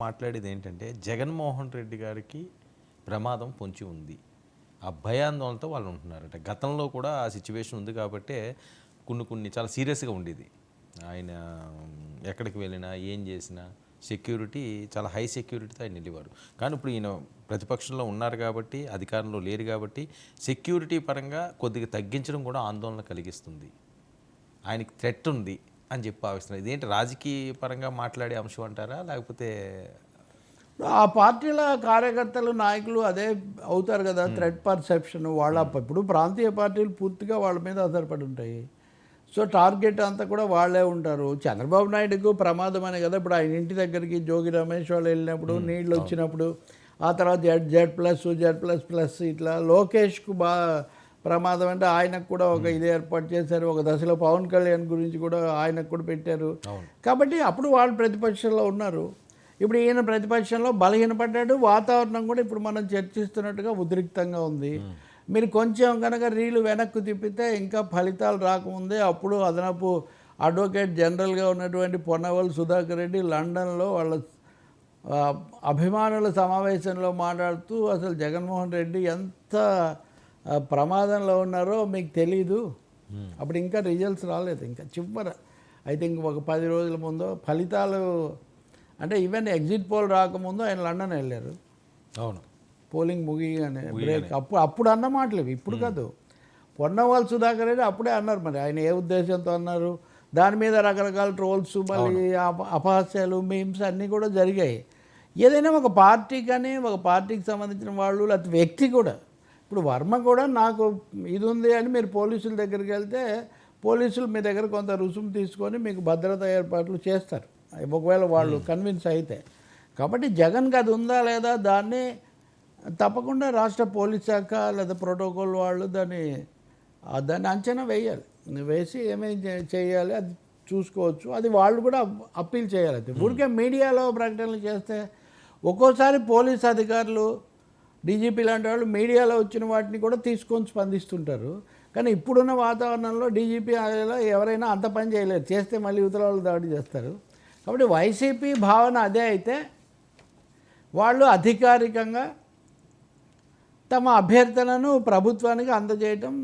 మాట్లాడేది ఏంటంటే జగన్మోహన్ రెడ్డి గారికి ప్రమాదం పొంచి ఉంది. ఆ భయాందోళనతో వాళ్ళు ఉంటున్నారట. గతంలో కూడా ఆ సిచ్యువేషన్ ఉంది కాబట్టి కొన్ని కొన్ని చాలా సీరియస్గా ఉండేది. ఆయన ఎక్కడికి వెళ్ళినా ఏం చేసినా సెక్యూరిటీ చాలా హై సెక్యూరిటీతో ఆయన వెళ్ళేవారు కానీ ఇప్పుడు ఈయన ప్రతిపక్షంలో ఉన్నారు కాబట్టి అధికారంలో లేరు కాబట్టి సెక్యూరిటీ పరంగా కొద్దిగా తగ్గించడం కూడా ఆందోళన కలిగిస్తుంది. ఆయనకి థ్రెట్ ఉంది. అని చెప్పి భావిస్తున్నారు. ఇదేంటి రాజకీయ పరంగా మాట్లాడే అంశం అంటారా? లేకపోతే ఆ పార్టీల కార్యకర్తలు నాయకులు అదే అవుతారు కదా థ్రెడ్ పర్సెప్షన్ వాళ్ళ ఇప్పుడు ప్రాంతీయ పార్టీలు పూర్తిగా వాళ్ళ మీద ఆధారపడి ఉంటాయి. సో టార్గెట్ అంతా కూడా వాళ్ళే ఉంటారు. చంద్రబాబు నాయుడుకు ప్రమాదం అనే కదా ఇప్పుడు ఆయన ఇంటి దగ్గరికి జోగి రమేష్ వాళ్ళు వెళ్ళినప్పుడు నీళ్ళు వచ్చినప్పుడు ఆ తర్వాత Z Z plus Z plus plus ఇట్లా లోకేష్కు బాగా ప్రమాదం అంటే ఆయనకు కూడా ఒక ఇది ఏర్పాటు చేశారు. ఒక దశలో పవన్ కళ్యాణ్ గురించి కూడా ఆయనకు కూడా పెట్టారు. కాబట్టి అప్పుడు వాళ్ళు ప్రతిపక్షంలో ఉన్నారు. ఇప్పుడు ఈయన ప్రతిపక్షంలో బలహీనపడ్డాడు. వాతావరణం కూడా ఇప్పుడు మనం చర్చిస్తున్నట్టుగా ఉద్రిక్తంగా ఉంది. మీరు కొంచెం కనుక రీలు వెనక్కు తిప్పితే ఇంకా ఫలితాలు రాకముందే అప్పుడు అదనపు అడ్వకేట్ జనరల్గా ఉన్నటువంటి పొన్నవల్ సుధాకర్ రెడ్డి లండన్లో వాళ్ళ అభిమానుల సమావేశంలో మాట్లాడుతూ అసలు జగన్మోహన్ రెడ్డి ఎంత ప్రమాదంలో ఉన్నారో మీకు తెలీదు. అప్పుడు ఇంకా రిజల్ట్స్ రాలేదు. ఇంకా చివర ఐ థింక్ ఒక పది రోజుల ముందు ఫలితాలు అంటే ఈవెన్ ఎగ్జిట్ పోల్ రాకముందు ఆయన లండన్ వెళ్ళారు. అవును. పోలింగ్ ముగియగానే బ్రేక్ అప్పుడు అప్పుడు అన్న మాటలేవి. ఇప్పుడు కాదు. పొన్నవాళ్ళు సుధాకర్ రెడ్డి అప్పుడే అన్నారు మరి. ఆయన ఏ ఉద్దేశంతో అన్నారు? దాని మీద రకరకాల ట్రోల్స్ మళ్ళీ అప- అపహాస్యాలు మీమ్స్ అన్నీ కూడా జరిగాయి. ఏదైనా ఒక పార్టీ కానీ ఒక పార్టీకి సంబంధించిన వాళ్ళు లేకపోతే వ్యక్తి కూడా ఇప్పుడు వర్మ కూడా నాకు ఇది ఉంది అని మీరు పోలీసుల దగ్గరికి వెళ్తే పోలీసులు మీ దగ్గర కొంత రుసుము తీసుకొని మీకు భద్రత ఏర్పాట్లు చేస్తారు. ఒకవేళ వాళ్ళు కన్విన్స్ అయితే. కాబట్టి జగన్కి అది ఉందా లేదా దాన్ని తప్పకుండా రాష్ట్ర పోలీస్ శాఖ లేదా ప్రోటోకాల్ వాళ్ళు దాన్ని దాన్ని అంచనా వేయాలి. వేసి ఏమేమి చేయాలి అది చూసుకోవచ్చు. అది వాళ్ళు కూడా అప్పీల్ చేయాలి. ఊరికే మీడియాలో ప్రకటనలు చేస్తే ఒక్కోసారి పోలీస్ అధికారులు డీజీపీ లాంటి వాళ్ళు మీడియాలో వచ్చిన వాటిని కూడా తీసుకొని స్పందిస్తుంటారు. కానీ ఇప్పుడున్న వాతావరణంలో డీజీపీ ఎవరైనా అంత పని చేయలేరు చేస్తే మళ్ళీ ఇతర వాళ్ళు దాడి చేస్తారు. కాబట్టి వైసీపీ భావన అదే అయితే వాళ్ళు అధికారికంగా తమ అభ్యర్థనను ప్రభుత్వానికి అందజేయటం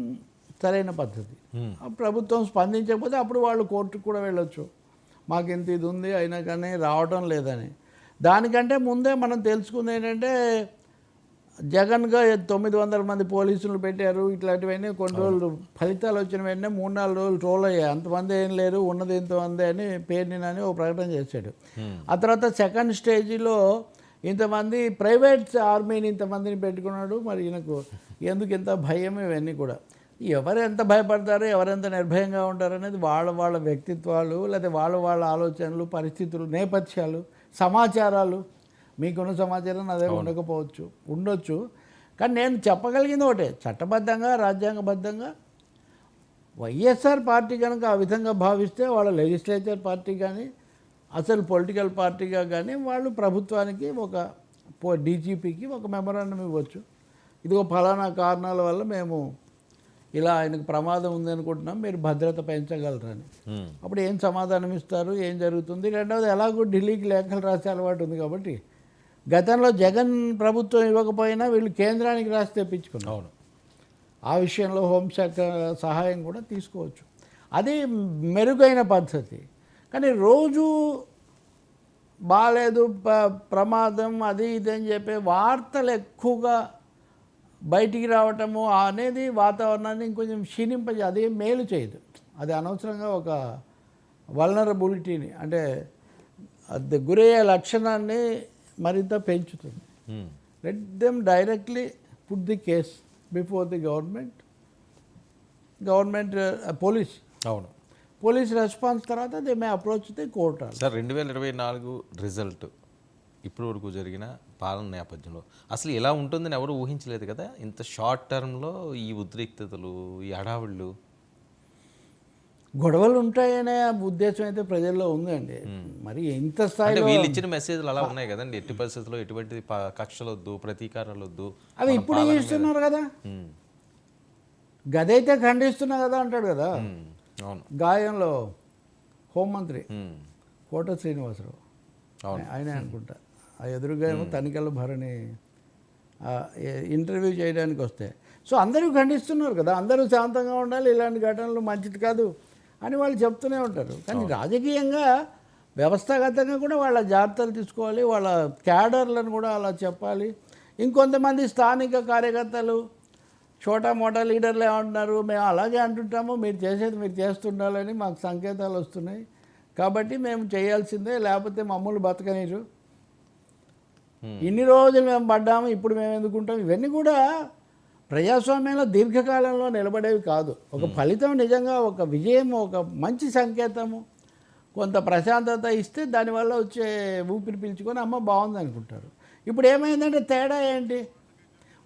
సరైన పద్ధతి. ప్రభుత్వం స్పందించకపోతే అప్పుడు వాళ్ళు కోర్టుకు కూడా వెళ్ళొచ్చు. మాకు ఇంత ఇది ఉంది అయినా కానీ రావటం లేదని. దానికంటే ముందే మనం తెలుసుకుంది ఏంటంటే జగన్గా తొమ్మిది వందల మంది పోలీసులు పెట్టారు ఇట్లాంటివన్నీ కొన్ని రోజులు ఫలితాలు వచ్చిన వెంటనే మూడు నాలుగు రోజులు ట్రోల్ అయ్యాయి అంతమంది ఏం లేరు ఉన్నది ఇంతమంది అని పేరుని అని ఒక ప్రకటన చేశాడు. ఆ తర్వాత సెకండ్ స్టేజ్లో ఇంతమంది ప్రైవేట్ ఆర్మీని ఇంతమందిని పెట్టుకున్నాడు. మరి ఈయనకు ఎందుకు ఇంత భయం ఇవన్నీ కూడా? ఎవరు ఎంత భయపడతారు ఎవరెంత నిర్భయంగా ఉంటారు అనేది వాళ్ళ వాళ్ళ వ్యక్తిత్వాలు లేదా వాళ్ళ వాళ్ళ ఆలోచనలు పరిస్థితులు నేపథ్యాలు సమాచారాలు మీకున్న సమాచారం అదే ఉండకపోవచ్చు ఉండొచ్చు. కానీ నేను చెప్పగలిగింది ఒకటే చట్టబద్ధంగా రాజ్యాంగబద్ధంగా వైఎస్ఆర్ పార్టీ కనుక ఆ విధంగా భావిస్తే వాళ్ళ లెజిస్లేచర్ పార్టీ కానీ అసలు పొలిటికల్ పార్టీగా కానీ వాళ్ళు ప్రభుత్వానికి ఒక డీజీపీకి ఒక మెమరాండం ఇవ్వచ్చు. ఇదిగో ఫలానా కారణాల వల్ల మేము ఇలా ఆయనకు ప్రమాదం ఉంది అనుకుంటున్నాం మీరు భద్రత పెంచగలరని. అప్పుడు ఏం సమాధానం ఇస్తారు ఏం జరుగుతుంది? రెండవది ఎలాగో ఢిల్లీకి లేఖలు రాసే అలవాటు ఉంది కాబట్టి గతంలో జగన్ ప్రభుత్వం ఇవ్వకపోయినా వీళ్ళు కేంద్రానికి రాసి తెప్పించుకున్నారు. అవును. ఆ విషయంలో హోంశాఖ సహాయం కూడా తీసుకోవచ్చు. అది మెరుగైన పద్ధతి. కానీ రోజు బాగాలేదు ప్రమాదం అది ఇది అని చెప్పి వార్తలు ఎక్కువగా బయటికి రావటము అనేది వాతావరణాన్ని ఇంకొంచెం క్షీణింపజే అది మేలు చేయదు. అది అనవసరంగా ఒక వల్నరబిలిటీని అంటే అది గురయ్యే లక్షణాన్ని మరింత పెంచుతుంది. Let them directly put the case before the government government police అవును. పోలీస్ రెస్పాన్స్ తర్వాత they may approach the court sir రెండు వేల ఇరవై నాలుగు రిజల్ట్ ఇప్పటి వరకు జరిగిన పాలన నేపథ్యంలో అసలు ఇలా ఉంటుందని ఎవరు ఊహించలేదు కదా? ఇంత షార్ట్ టర్మ్లో ఈ ఉద్రిక్తతలు ఈ హడావుళ్ళు. గొడవలు ఉంటాయనే ఉద్దేశం అయితే ప్రజల్లో ఉందండి. మరి అంటే స్థాయిలో వీళ్ళు ఇచ్చిన మెసేజ్లు అలా ఉన్నాయి కదండి. ఎట్టి పరిస్థితుల్లో ఎటువంటి కక్షలు వద్దు ప్రతీకారాలు వద్దు అవి ఇప్పుడు ఇస్తున్నారు కదా. గదైతే ఖండిస్తున్నా కదా అంటాడు కదా. గాయంలో హోంమంత్రి కోట శ్రీనివాసరావు. అవును. ఆయనే అనుకుంటా. ఆ ఎదురుగా ఏమో భరణి ఇంటర్వ్యూ చేయడానికి వస్తే సో అందరూ ఖండిస్తున్నారు కదా. అందరూ శాంతంగా ఉండాలి. ఇలాంటి ఘటనలు మంచిది కాదు. అని వాళ్ళు చెప్తూనే ఉంటారు. కానీ రాజకీయంగా వ్యవస్థాగతంగా కూడా వాళ్ళ జాగ్రత్తలు తీసుకోవాలి వాళ్ళ క్యాడర్లను కూడా అలా చెప్పాలి. ఇంకొంతమంది స్థానిక కార్యకర్తలు చోటా మోటా లీడర్లు ఏమంటున్నారు మేము అలాగే అంటుంటాము మీరు చేసేది మీరు చేస్తుండాలని మాకు సంకేతాలు వస్తున్నాయి. కాబట్టి మేము చేయాల్సిందే లేకపోతే మమ్మల్ని బతకనీరు ఇన్ని రోజులు మేము పడ్డాము ఇప్పుడు మేము ఎందుకుంటాం? ఇవన్నీ కూడా ప్రజాస్వామ్యంలో దీర్ఘకాలంలో నిలబడేవి కాదు. ఒక ఫలితం నిజంగా ఒక విజయం ఒక మంచి సంకేతము కొంత ప్రశాంతత ఇస్తే దానివల్ల వచ్చే ఊపిరి పీల్చుకొని అమ్మ బాగుంది అనుకుంటారు. ఇప్పుడు ఏమైందంటే తేడా ఏంటి?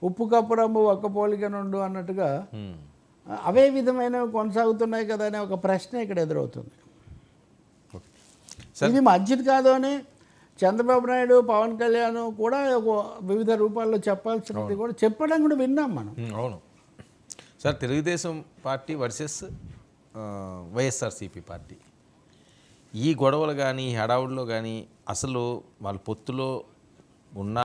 ఉప్పు కప్పు రంబు ఒక్క పోలిక నుండు అన్నట్టుగా. అవే విధమైనవి కొనసాగుతున్నాయి కదా అనే ఒక ప్రశ్న ఇక్కడ ఎదురవుతుంది. ఇది మంచిది కాదు అని చంద్రబాబు నాయుడు పవన్ కళ్యాణ్ కూడా ఒక వివిధ రూపాల్లో చెప్పాల్సినది కూడా చెప్పడం కూడా విన్నాం మనం. అవును. Sir Telugu Desam party versus YSRCP party. ఈ గొడవలు కానీ హడావుడిలో కానీ అసలు వాళ్ళ పొత్తులో ఉన్న